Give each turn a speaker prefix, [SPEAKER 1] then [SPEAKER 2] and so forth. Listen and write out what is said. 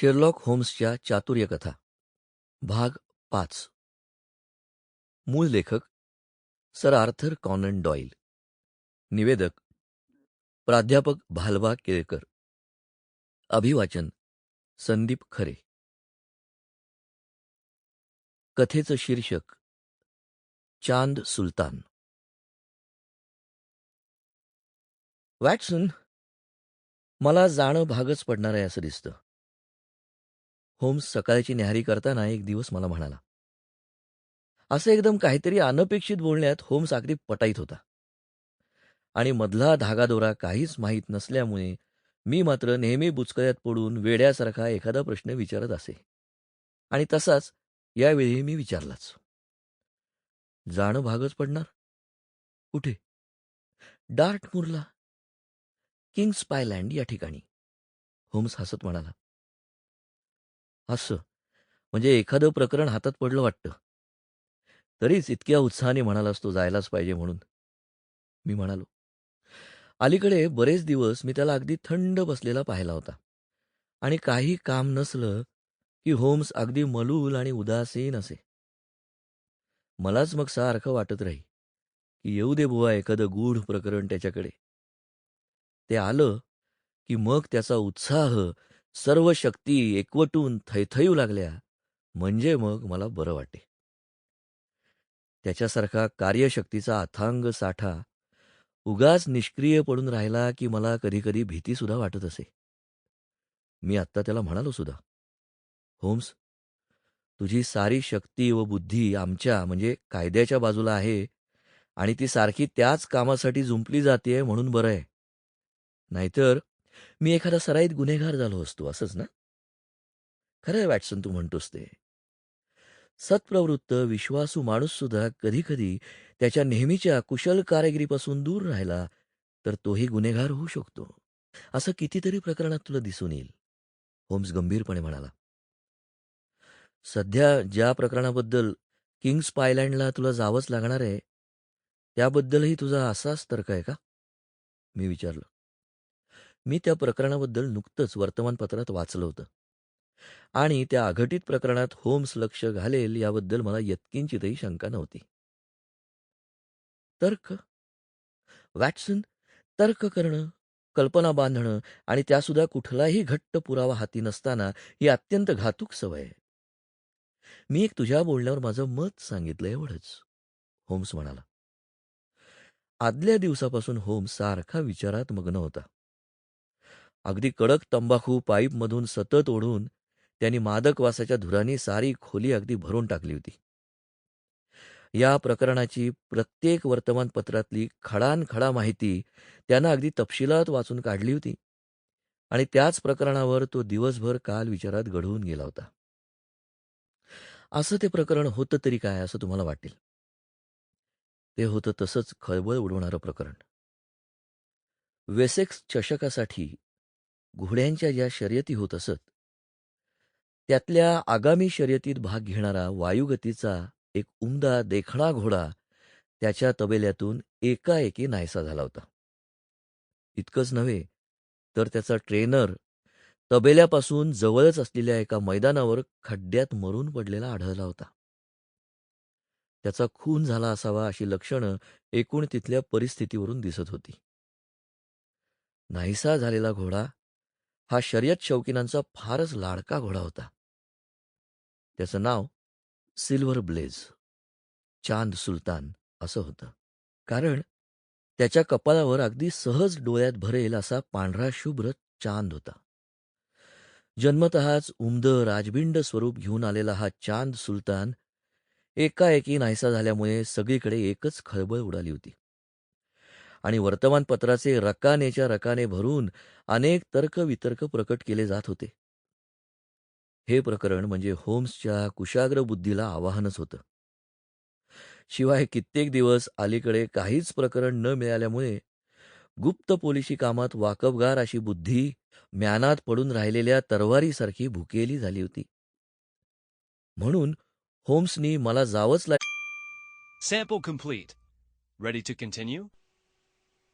[SPEAKER 1] Sherlock होम्सच्या चातुर्यकथा भाग पाच. मूळ लेखक सर आर्थर कॉनन डॉईल. निवेदक प्राध्यापक भालवा केळकर. अभिवाचन संदीप खरे. कथेचं शीर्षक चांद सुलतान. वॅटसन मला जाणं भागच पडणार आहे असं दिसतं. होम्स सकाळची न्याहारी करताना एक दिवस मला म्हणाला. असं एकदम काहीतरी अनपेक्षित बोलण्यात होम्स अगदी पटाईत होता. आणि मधला धागादोरा काहीच माहीत नसल्यामुळे मी मात्र नेहमी बुचकळ्यात पडून वेड्यासारखा एखादा प्रश्न विचारत असे. आणि तसाच यावेळी मी विचारलाच. जाणं भागच पडणार? कुठे? डार्टमूरला? किंग्स पायलँड या ठिकाणी. होम्स हसत म्हणाला. असं. म्हणजे एखादं प्रकरण हातात पडलं वाटतं. तरीच इतक्या उत्साहाने म्हणालास तो जायलाच पाहिजे म्हणून. मी म्हणालो. अलीकडे बरेच दिवस मी त्याला अगदी थंड बसलेला पाहिला होता. आणि काही काम नसलं की होम्स अगदी मलूल आणि उदासीन असे. मलाच मग सारखं वाटत राही की येऊ दे बुवा एखादं गूढ प्रकरण त्याच्याकडे. ते आलं की मग त्याचा उत्साह सर्व शक्ती एकवटून थैथयू लागल्या. म्हणजे मग मला बरं वाटे. त्याच्यासारखा कार्यशक्तीचा अथांग साठा उगाच निष्क्रिय पडून राहिला की मला कधीकधी भीतीसुद्धा वाटत असे. मी आत्ता त्याला म्हणालो सुद्धा होम्स तुझी सारी शक्ती व बुद्धी आमच्या म्हणजे कायद्याच्या बाजूला आहे आणि ती सारखी त्याच कामासाठी जुंपली जाते म्हणून बरं आहे. नाहीतर मी एखादा सराईत गुन्हेगार झालो असतो असंच ना? खरंय वॅटसन तू म्हणतोस ते. सत्प्रवृत्त विश्वासू माणूस सुद्धा कधी कधी त्याच्या नेहमीच्या कुशल कारागिरीपासून दूर राहिला तर तोही गुन्हेगार होऊ शकतो. असं कितीतरी प्रकरणात तुला दिसून येईल होम्स गंभीरपणे म्हणाला. सध्या ज्या प्रकरणाबद्दल किंग्स पायलँडला तुला जावंच लागणार आहे त्याबद्दलही तुझा असाच तर्क आहे का? मी विचारलं. मी त्या प्रकरणाबद्दल नुकतंच वर्तमानपत्रात वाचलं होतं. आणि त्या अघटित प्रकरणात होम्स लक्ष घालेल याबद्दल मला यत्किंचितही शंका नव्हती. तर्क? वॅटसन तर्क करणं कल्पना बांधणं आणि त्यासुद्धा कुठलाही घट्ट पुरावा हाती नसताना ही अत्यंत घातूक सवय आहे. मी एक तुझ्या बोलण्यावर माझं मत सांगितलं एवढंच होम्स म्हणाला. आदल्या दिवसापासून होम्स सारखा विचारात मग्न होता अगदी कडक तंबाखू पाईपमधून सतत ओढून त्यांनी मादक वासाच्या धुराने सारी खोली अगदी भरून टाकली होती. या प्रकरणाची प्रत्येक वर्तमानपत्रातली खडानखडा माहिती त्यानं अगदी तपशिलात वाचून काढली होती आणि त्याच प्रकरणावर तो दिवसभर काल विचारात घडवून गेला होता. असं ते प्रकरण होतं तरी काय असं तुम्हाला वाटेल? ते होतं तसंच खळबळ उडवणारं प्रकरण. वेसेक्स चषकासाठी घोड्यांच्या ज्या शर्यती होत असत त्यातल्या आगामी शर्यतीत भाग घेणारा वायुगतीचा एक उमदा देखणा घोडा त्याच्या तबेल्यातून एकाएकी नाहीसा झाला होता. इतकंच नव्हे तर त्याचा ट्रेनर तबेल्यापासून जवळच असलेल्या एका मैदानावर खड्ड्यात मरून पडलेला आढळला होता. त्याचा खून झाला असावा अशी लक्षणं एकूण तिथल्या परिस्थितीवरून दिसत होती. नाहीसा झालेला घोडा हा शर्यत शौकीनांचा फारच लाडका घोडा होता. त्याचं नाव सिल्वर ब्लेज चांद सुलतान असं होतं. कारण त्याच्या कपाळावर अगदी सहज डोळ्यात भरेल असा पांढरा शुभ्र चांद होता. जन्मतःच उमद राजबिंड स्वरूप घेऊन आलेला हा चांद सुलतान एकाएकी नाहीसा झाल्यामुळे सगळीकडे एकच खळबळ उडाली होती. आणि वर्तमानपत्राचे रकानेच्या रकाने भरून अनेक तर्कवितर्क प्रकट केले जात होते. हे प्रकरण म्हणजे होम्सच्या कुशाग्र बुद्धीला आवाहनच होतं. शिवाय कित्येक दिवस अलीकडे काहीच प्रकरण न मिळाल्यामुळे गुप्त पोलिशी कामात वाकबगार अशी बुद्धी म्यानात पडून राहिलेल्या तरवारीसारखी भुकेली झाली होती. म्हणून होम्सनी मला जावंच लाग